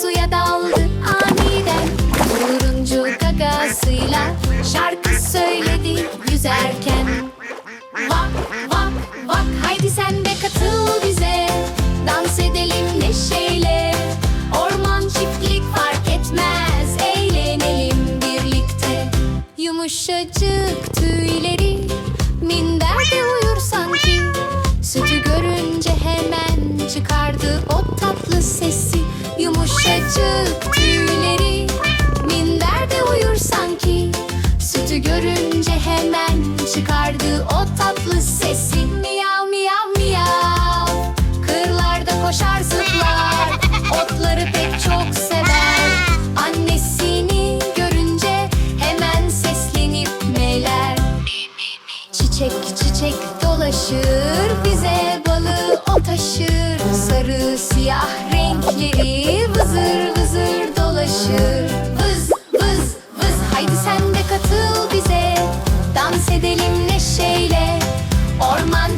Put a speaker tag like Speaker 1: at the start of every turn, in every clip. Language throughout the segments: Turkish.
Speaker 1: Suya daldı aniden. Turuncu gagasıyla Şarkı söyledi yüzerken. Vak vak vak haydi sen de katıl bize. Dans edelim neşeyle. Orman çiftlik fark etmez Eğlenelim birlikte. Yumuşacık tüyleri Minderde uyur sanki. Sütü görünce hemen çıkardı o tatlı ses görünce hemen çıkardı o tatlı sesi. Miyav miyav miyav. Kırlarda koşar zıplar. Otları pek çok sever. Annesini görünce hemen seslenip meler. Çiçek çiçek dolaşır Bize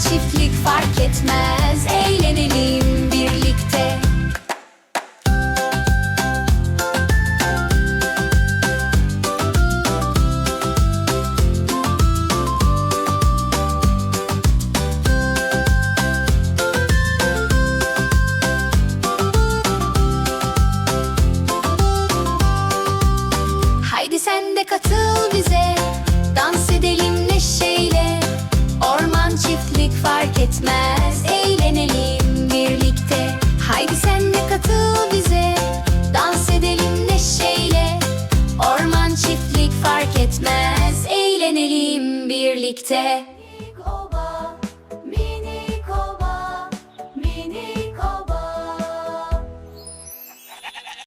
Speaker 1: çiftlik fark etmez. Eğlenelim etmez. Eğlenelim birlikte. Haydi sen de katıl bize. Dans edelim neşeyle. Orman çiftlik fark etmez. Eğlenelim birlikte